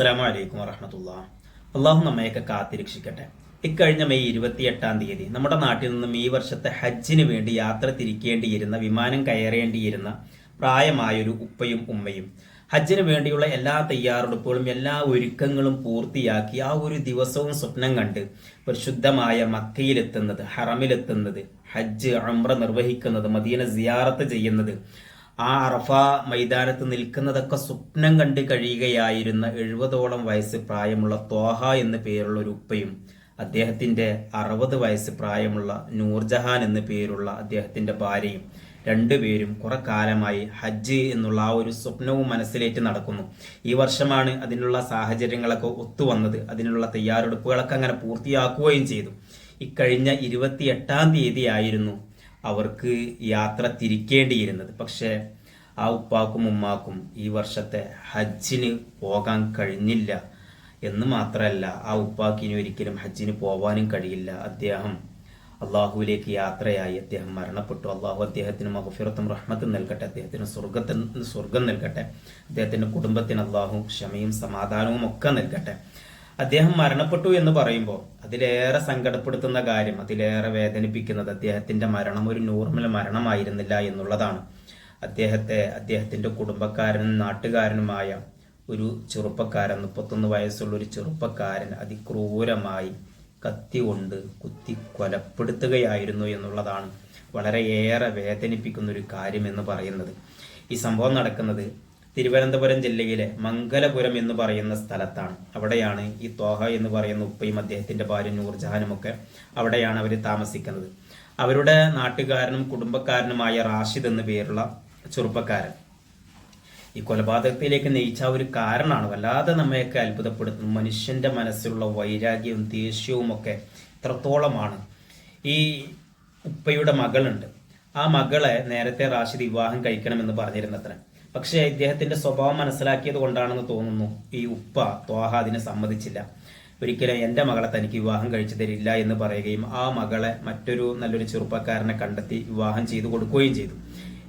അസ്സലാമു അലൈക്കും വറഹമത്തുള്ള. അള്ളാഹു നമ്മയൊക്കെ കാത്തിരക്ഷിക്കട്ടെ. ഇക്കഴിഞ്ഞ മെയ് ഇരുപത്തിയെട്ടാം തീയതി നമ്മുടെ നാട്ടിൽ നിന്നും ഈ വർഷത്തെ ഹജ്ജിന് വേണ്ടി യാത്ര തിരിക്കേണ്ടിയിരുന്ന വിമാനം കയറേണ്ടിയിരുന്ന പ്രായമായൊരു ഉപ്പയും ഉമ്മയും ഹജ്ജിന് വേണ്ടിയുള്ള എല്ലാ തയ്യാറെടുപ്പുകളും എല്ലാ ഒരുക്കങ്ങളും പൂർത്തിയാക്കി ആ ഒരു ദിവസവും സ്വപ്നം കണ്ട് പരിശുദ്ധമായ മക്കയിലെത്തുന്നത് ഹറമിലെത്തുന്നത് ഹജ്ജ് അമ്ര നിർവഹിക്കുന്നത് മദീന സിയാറത്ത് ചെയ്യുന്നത് ആ അറഫ മൈതാനത്ത് നിൽക്കുന്നതൊക്കെ സ്വപ്നം കണ്ട് കഴിയുകയായിരുന്ന എഴുപതോളം വയസ്സ് പ്രായമുള്ള തോഹ എന്ന് പേരുള്ള ഒരു ഉപ്പയും അദ്ദേഹത്തിന്റെ അറുപത് വയസ്സ് പ്രായമുള്ള നൂർജഹാൻ എന്ന് പേരുള്ള അദ്ദേഹത്തിന്റെ ഭാര്യയും രണ്ടുപേരും കുറെ കാലമായി ഹജ്ജ് എന്നുള്ള ആ ഒരു സ്വപ്നവും മനസ്സിലേറ്റ് നടക്കുന്നു. ഈ വർഷമാണ് അതിനുള്ള സാഹചര്യങ്ങളൊക്കെ ഒത്തുവന്നത് അതിനുള്ള തയ്യാറെടുപ്പുകളൊക്കെ അങ്ങനെ പൂർത്തിയാക്കുകയും ചെയ്തു. ഇക്കഴിഞ്ഞ ഇരുപത്തിയെട്ടാം തീയതി ആയിരുന്നു അവർക്ക് യാത്ര തിരിക്കേണ്ടിയിരുന്നത്. പക്ഷേ ആ ഉപ്പാക്കും ഉമ്മാക്കും ഈ വർഷത്തെ ഹജ്ജിന് പോകാൻ കഴിഞ്ഞില്ല. എന്ന് മാത്രമല്ല ആ ഉപ്പാക്കിനും ഒരിക്കലും ഹജ്ജിന് പോവാനും കഴിയില്ല. അദ്ദേഹം അള്ളാഹുവിലേക്ക് യാത്രയായി. അദ്ദേഹം മരണപ്പെട്ടു. അള്ളാഹു അദ്ദേഹത്തിന് മഹഫിറത്തും റഹ്മത്തും നൽകട്ടെ. അദ്ദേഹത്തിന് സ്വർഗത്തിന് സ്വർഗം നൽകട്ടെ. അദ്ദേഹത്തിന്റെ കുടുംബത്തിന് അള്ളാഹു ക്ഷമയും സമാധാനവും ഒക്കെ നൽകട്ടെ. അദ്ദേഹം മരണപ്പെട്ടു എന്ന് പറയുമ്പോൾ അതിലേറെ സങ്കടപ്പെടുത്തുന്ന കാര്യം അതിലേറെ വേദനിപ്പിക്കുന്നത് അദ്ദേഹത്തിന്റെ മരണം ഒരു നോർമൽ മരണമായിരുന്നില്ല എന്നുള്ളതാണ്. അദ്ദേഹത്തെ അദ്ദേഹത്തിന്റെ കുടുംബക്കാരനും നാട്ടുകാരനുമായ ഒരു ചെറുപ്പക്കാരൻ മുപ്പത്തൊന്ന് വയസ്സുള്ള ഒരു ചെറുപ്പക്കാരൻ അതിക്രൂരമായി കത്തി കൊണ്ട് കുത്തി കൊലപ്പെടുത്തുകയായിരുന്നു എന്നുള്ളതാണ്. വളരെയേറെ വേദനിപ്പിക്കുന്ന ഒരു കാര്യം എന്ന് പറയുന്നത്. ഈ സംഭവം നടക്കുന്നത് തിരുവനന്തപുരം ജില്ലയിലെ മംഗലപുരം എന്ന് പറയുന്ന സ്ഥലത്താണ്. അവിടെയാണ് ഈ തോഹ എന്ന് പറയുന്ന ഉപ്പയും അദ്ദേഹത്തിന്റെ ഭാര്യ നൂർജഹാനും ഒക്കെ അവിടെയാണ് അവർ താമസിക്കുന്നത്. അവരുടെ നാട്ടുകാരനും കുടുംബക്കാരനുമായ റാഷിദ് എന്ന പേരുള്ള ചെറുപ്പക്കാരൻ. ഈ കൊലപാതകത്തിലേക്ക് നയിച്ച ഒരു കാരണമാണ് വല്ലാതെ നമ്മയൊക്കെ അത്ഭുതപ്പെടുത്തുന്നു മനുഷ്യന്റെ മനസ്സിലുള്ള വൈരാഗ്യവും ദേഷ്യവും ഒക്കെ ഇത്രത്തോളമാണ്. ഈ ഉപ്പയുടെ മകളുണ്ട്. ആ മകളെ നേരത്തെ റാഷിദ് വിവാഹം കഴിക്കണമെന്ന് പറഞ്ഞിരുന്നത്ര. പക്ഷേ ഇദ്ദേഹത്തിന്റെ സ്വഭാവം മനസ്സിലാക്കിയത് കൊണ്ടാണെന്ന് തോന്നുന്നു ഈ ഉപ്പ ത്വാഹ അതിനെ സമ്മതിച്ചില്ല. ഒരിക്കലും എന്റെ മകളെ തനിക്ക് വിവാഹം കഴിച്ചു തരില്ല എന്ന് പറയുകയും ആ മകളെ മറ്റൊരു നല്ലൊരു ചെറുപ്പക്കാരനെ കണ്ടെത്തി വിവാഹം ചെയ്തു കൊടുക്കുകയും ചെയ്തു.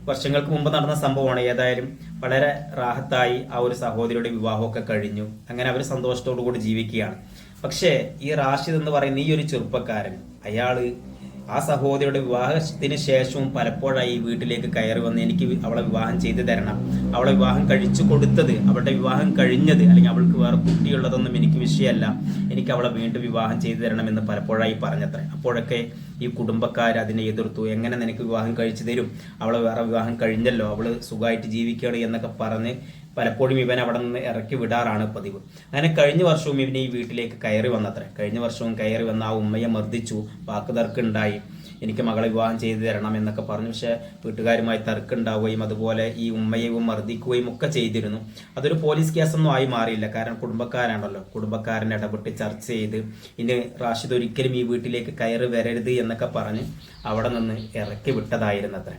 വർഷങ്ങൾക്ക് മുമ്പ് നടന്ന സംഭവമാണ് ഏതായാലും വളരെ റാഹത്തായി ആ ഒരു സഹോദരിയുടെ വിവാഹമൊക്കെ കഴിഞ്ഞു. അങ്ങനെ അവർ സന്തോഷത്തോടു കൂടി ജീവിക്കുകയാണ്. പക്ഷേ ഈ റാഷിദ് എന്ന് പറയുന്ന ഈ ഒരു ചെറുപ്പക്കാരൻ അയാൾ ആ സഹോദരിയുടെ വിവാഹത്തിന് ശേഷവും പലപ്പോഴായി വീട്ടിലേക്ക് കയറി വന്ന് എനിക്ക് അവളെ വിവാഹം ചെയ്തു തരണം. അവളെ വിവാഹം കഴിച്ചു കൊടുത്തത് അവളുടെ വിവാഹം കഴിഞ്ഞത് അല്ലെങ്കിൽ അവൾക്ക് വേറെ കുട്ടിയുള്ളതൊന്നും എനിക്ക് വിഷയമല്ല. എനിക്ക് അവളെ വീണ്ടും വിവാഹം ചെയ്തു തരണം എന്ന് പലപ്പോഴായി പറഞ്ഞത്രേ. അപ്പോഴൊക്കെ ഈ കുടുംബക്കാർ അതിനെ എതിർത്തു. എങ്ങനെ നിനക്ക് വിവാഹം കഴിച്ചു തരും? അവളെ വേറെ വിവാഹം കഴിഞ്ഞല്ലോ. അവൾ സുഖമായിട്ട് ജീവിക്കുകയാണ് എന്നൊക്കെ പറഞ്ഞ് പലപ്പോഴും ഇവൻ അവിടെ നിന്ന് ഇറക്കി വിടാറാണ് പതിവ്. അങ്ങനെ കഴിഞ്ഞ വർഷവും ഇവന് ഈ വീട്ടിലേക്ക് കയറി വന്നത്രേ. കഴിഞ്ഞ വർഷവും കയറി വന്ന ആ ഉമ്മയെ മർദ്ദിച്ചു. വാക്ക് തർക്കുണ്ടായി എനിക്ക് മകളെ വിവാഹം ചെയ്തു തരണം എന്നൊക്കെ പറഞ്ഞു. പക്ഷേ വീട്ടുകാരുമായി തർക്കുണ്ടാവുകയും അതുപോലെ ഈ ഉമ്മയെയും മർദ്ദിക്കുകയും ഒക്കെ ചെയ്തിരുന്നു. അതൊരു പോലീസ് കേസൊന്നും ആയി മാറിയില്ല. കാരണം കുടുംബക്കാരാണല്ലോ. കുടുംബക്കാരൻ ഇടപെട്ട് ചർച്ച ചെയ്ത് ഇനി റാഷിദ് ഒരിക്കലും ഈ വീട്ടിലേക്ക് കയറി വരരുത് എന്നൊക്കെ പറഞ്ഞ് അവിടെ നിന്ന് ഇറക്കി വിട്ടതായിരുന്നത്രേ.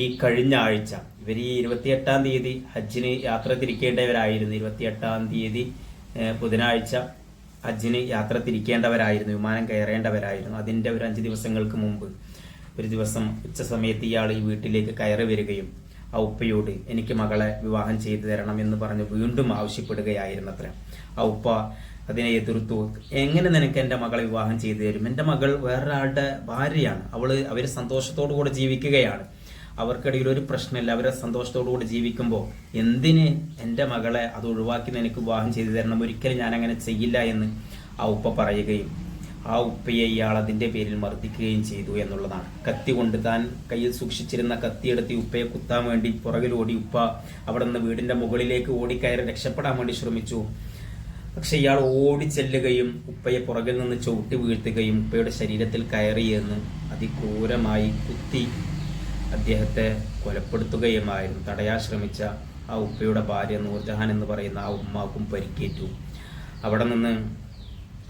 ഈ കഴിഞ്ഞ ആഴ്ച. ഇവർ ഈ ഇരുപത്തിയെട്ടാം തീയതി ഹജ്ജിന് യാത്ര തിരിക്കേണ്ടവരായിരുന്നു. ഇരുപത്തിയെട്ടാം തീയതി ബുധനാഴ്ച ഹജ്ജിന് യാത്ര തിരിക്കേണ്ടവരായിരുന്നു. വിമാനം കയറേണ്ടവരായിരുന്നു. അതിന്റെ ഒരു അഞ്ച് ദിവസങ്ങൾക്ക് മുമ്പ്. ഒരു ദിവസം ഉച്ച സമയത്ത് ഇയാൾ ഈ വീട്ടിലേക്ക് കയറി വരികയും ആ ഉപ്പയോട് എനിക്ക് മകളെ വിവാഹം ചെയ്തു തരണം എന്ന് പറഞ്ഞ് വീണ്ടും ആവശ്യപ്പെടുകയായിരുന്നത്ര. ആ ഉപ്പ അതിനെ എതിർത്തു. എങ്ങനെ നിനക്ക് എന്റെ മകളെ വിവാഹം ചെയ്തു തരും? എന്റെ മകൾ വേറൊരാളുടെ ഭാര്യയാണ്. അവൾ അവർ സന്തോഷത്തോടു കൂടെ ജീവിക്കുകയാണ്. അവർക്കിടയിൽ ഒരു പ്രശ്നമില്ല. അവരെ സന്തോഷത്തോടു കൂടി ജീവിക്കുമ്പോൾ എന്തിന് എന്റെ മകളെ അത് ഒഴിവാക്കി എനിക്ക് വിവാഹം ചെയ്തു തരണം? ഒരിക്കലും ഞാൻ അങ്ങനെ ചെയ്യില്ല എന്ന് ആ ഉപ്പ പറയുകയും ആ ഉപ്പയെ ഇയാൾ അതിന്റെ പേരിൽ മർദ്ദിക്കുകയും ചെയ്തു എന്നുള്ളതാണ്. കത്തി കൊണ്ട് താൻ കയ്യിൽ സൂക്ഷിച്ചിരുന്ന കത്തിയെടുത്ത് ഉപ്പയെ കുത്താൻ വേണ്ടി പുറകിലോടി ഉപ്പ അവിടെ നിന്ന് വീടിന്റെ മുകളിലേക്ക് ഓടിക്കയറി രക്ഷപ്പെടാൻ വേണ്ടി ശ്രമിച്ചു. പക്ഷെ ഇയാൾ ഓടിച്ചെല്ലുകയും ഉപ്പയെ പുറകിൽ നിന്ന് ചവിട്ടി വീഴ്ത്തുകയും ഉപ്പയുടെ ശരീരത്തിൽ കയറിയെന്ന് അതിക്രൂരമായി കുത്തി അദ്ദേഹത്തെ കൊലപ്പെടുത്തുകയുമായിരുന്നു. തടയാൻ ശ്രമിച്ച ആ ഉപ്പയുടെ ഭാര്യ നൂർജഹാൻ എന്ന് പറയുന്ന ആ ഉമ്മാക്കും പരിക്കേറ്റു. അവിടെ നിന്ന്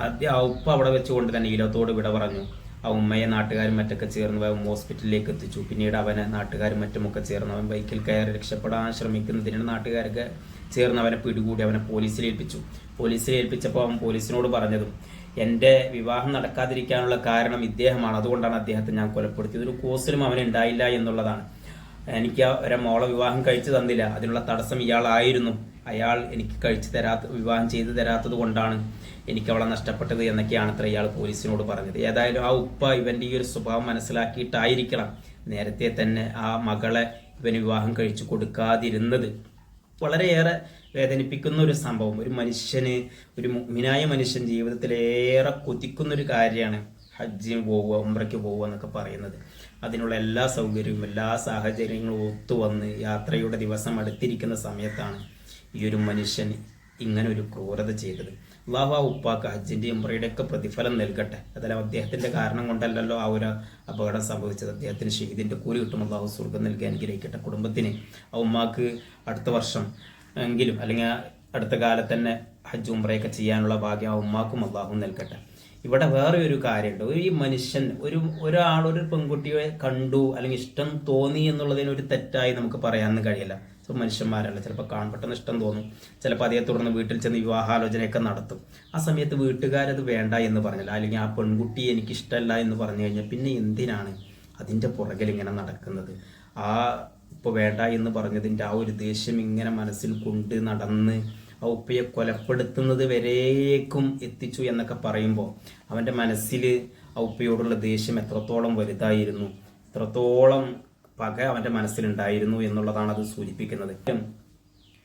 ആദ്യം ആ ഉപ്പ അവിടെ വെച്ചുകൊണ്ട് തന്നെ ഇലത്തോട് വിട പറഞ്ഞു. ആ ഉമ്മയെ നാട്ടുകാരും മറ്റൊക്കെ ചേർന്ന് അവൻ ഹോസ്പിറ്റലിലേക്ക് എത്തിച്ചു. പിന്നീട് അവനെ നാട്ടുകാരും മറ്റുമൊക്കെ ചേർന്ന് അവൻ ബൈക്കിൽ കയറി രക്ഷപ്പെടാൻ ശ്രമിക്കുന്നതിന് നാട്ടുകാരൊക്കെ ചേർന്ന് അവനെ പിടികൂടി അവനെ പോലീസിൽ ഏൽപ്പിച്ചു. പോലീസിൽ ഏൽപ്പിച്ചപ്പോൾ അവൻ പോലീസിനോട് പറഞ്ഞതും എന്റെ വിവാഹം നടക്കാതിരിക്കാനുള്ള കാരണം ഇദ്ദേഹമാണ്. അതുകൊണ്ടാണ് അദ്ദേഹത്തെ ഞാൻ കൊലപ്പെടുത്തിയത്. ഒരു കോസിലും അവന് ഉണ്ടായില്ല എന്നുള്ളതാണ്. എനിക്ക് ഒരു മോളെ വിവാഹം കഴിച്ചു തന്നില്ല. അതിനുള്ള തടസ്സം ഇയാളായിരുന്നു. അയാൾ എനിക്ക് കഴിച്ചു തരാത്ത വിവാഹം ചെയ്തു തരാത്തത് കൊണ്ടാണ് എനിക്ക് അവളെ നഷ്ടപ്പെട്ടത് എന്നൊക്കെയാണ് അത്ര ഇയാൾ പോലീസിനോട് പറഞ്ഞത്. ഏതായാലും ആ ഉപ്പ ഇവന്റെ ഈ ഒരു സ്വഭാവം മനസ്സിലാക്കിയിട്ടായിരിക്കണം നേരത്തെ തന്നെ ആ മകളെ ഇവന് വിവാഹം കഴിച്ചു കൊടുക്കാതിരുന്നത്. വളരെയേറെ വേദനിപ്പിക്കുന്ന ഒരു സംഭവം. ഒരു മനുഷ്യന് ഒരു മുഗ്മിനായ മനുഷ്യൻ ജീവിതത്തിലേറെ കൊതിക്കുന്ന ഒരു കാര്യമാണ് ഹജ്ജിന് പോവുക ഉംറയ്ക്ക് പോവുക എന്നൊക്കെ പറയുന്നത്. അതിനുള്ള എല്ലാ സൗകര്യവും എല്ലാ സാഹചര്യങ്ങളും ഒത്തുവന്ന് യാത്രയുടെ ദിവസം അടുത്തിരിക്കുന്ന സമയത്താണ് ഈ ഒരു മനുഷ്യൻ ഇങ്ങനെ ഒരു ക്രൂരത ചെയ്തത്. അള്ളാഹു ആ ഉപ്പാക്ക് ഹജ്ജിന്റെ ഉംറയുടെ പ്രതിഫലം നൽകട്ടെ. അതല്ല അദ്ദേഹത്തിന്റെ കാരണം കൊണ്ടല്ലല്ലോ ആ ഒരു അപകടം സംഭവിച്ചത്. അദ്ദേഹത്തിന് ഷഹീദിന്റെ കൂലി കിട്ടും. അള്ളാഹു സ്വർഗം നൽകി അനുഗ്രഹിക്കട്ടെ കുടുംബത്തിന്. ആ ഉമ്മാക്ക് അടുത്ത വർഷം എങ്കിലും അല്ലെങ്കിൽ അടുത്ത കാലത്ത് തന്നെ ഹജ്ജ് ഉംറയൊക്കെ ചെയ്യാനുള്ള ഭാഗ്യം ആ ഉമ്മാക്കും അള്ളാഹു നൽകട്ടെ. ഇവിടെ വേറെ ഒരു കാര്യമുണ്ട്. ഒരു ഈ മനുഷ്യൻ ഒരു ഒരാൾ ഒരു പെൺകുട്ടിയെ കണ്ടു അല്ലെങ്കിൽ ഇഷ്ടം തോന്നി എന്നുള്ളതിന് ഒരു തെറ്റായി നമുക്ക് പറയാനൊന്നും കഴിയില്ല. മനുഷ്യന്മാരല്ല ചിലപ്പോൾ കാണാൻ പെട്ടെന്ന് ഇഷ്ടം തോന്നും. ചിലപ്പോൾ അതേ തുടർന്ന് വീട്ടിൽ ചെന്ന് വിവാഹാലോചനയൊക്കെ നടത്തും. ആ സമയത്ത് വീട്ടുകാരത് വേണ്ട എന്ന് പറഞ്ഞില്ല. അല്ലെങ്കിൽ ആ പെൺകുട്ടി എനിക്ക് ഇഷ്ടമല്ല എന്ന് പറഞ്ഞു കഴിഞ്ഞാൽ പിന്നെ എന്തിനാണ് അതിന്റെ പുറകിൽ ഇങ്ങനെ നടക്കുന്നത്? ആ ഇപ്പോൾ വേണ്ട എന്ന് പറഞ്ഞതിന്റെ ആ ഒരു ദേഷ്യം ഇങ്ങനെ മനസ്സിൽ കൊണ്ട് നടന്ന് ആ ഉപ്പയെ കൊലപ്പെടുത്തുന്നത് വരേക്കും എത്തിച്ചു എന്നൊക്കെ പറയുമ്പോൾ അവന്റെ മനസ്സിൽ ആ ഉപ്പയോടുള്ള ദേഷ്യം എത്രത്തോളം വലുതായിരുന്നു. എത്രത്തോളം പക അവന്റെ മനസ്സിലുണ്ടായിരുന്നു എന്നുള്ളതാണ് അത് സൂചിപ്പിക്കുന്നത്.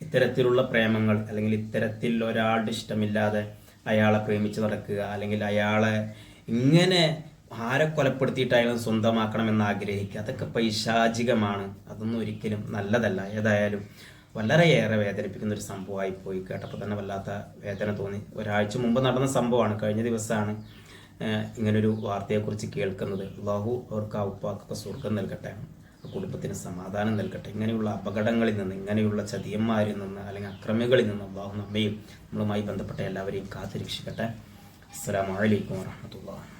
ഇത്തരത്തിലുള്ള പ്രേമങ്ങൾ അല്ലെങ്കിൽ ഇത്തരത്തിൽ ഒരാളുടെ ഇഷ്ടമില്ലാതെ അയാളെ പ്രേമിച്ച് നടക്കുക അല്ലെങ്കിൽ അയാളെ ഇങ്ങനെ ആരെ കൊലപ്പെടുത്തിയിട്ടായാലും സ്വന്തമാക്കണമെന്ന് ആഗ്രഹിക്കുക അതൊക്കെ പൈശാചികമാണ്. അതൊന്നും ഒരിക്കലും നല്ലതല്ല. ഏതായാലും വളരെയേറെ വേദനിപ്പിക്കുന്ന ഒരു സംഭവമായി പോയി. കേട്ടപ്പോൾ തന്നെ വല്ലാത്ത വേദന തോന്നി. ഒരാഴ്ച മുമ്പ് നടന്ന സംഭവമാണ്. കഴിഞ്ഞ ദിവസമാണ് ഇങ്ങനൊരു വാർത്തയെക്കുറിച്ച് കേൾക്കുന്നത്. അള്ളാഹു അവർക്ക് ആ ഉപ്പാക്കൊക്കെ സ്വർഗം നൽകട്ടെ. കുടുംബത്തിന് സമാധാനം നൽകട്ടെ. ഇങ്ങനെയുള്ള അപകടങ്ങളിൽ നിന്ന് ഇങ്ങനെയുള്ള ചതിയന്മാരിൽ നിന്ന് അല്ലെങ്കിൽ അക്രമികളിൽ നിന്ന് അള്ളാഹു നമ്മയും നമ്മളുമായി ബന്ധപ്പെട്ട എല്ലാവരെയും കാത്തുരക്ഷിക്കട്ടെ. അസ്സലാമു അലൈക്കും വാഹമത്തുള്ള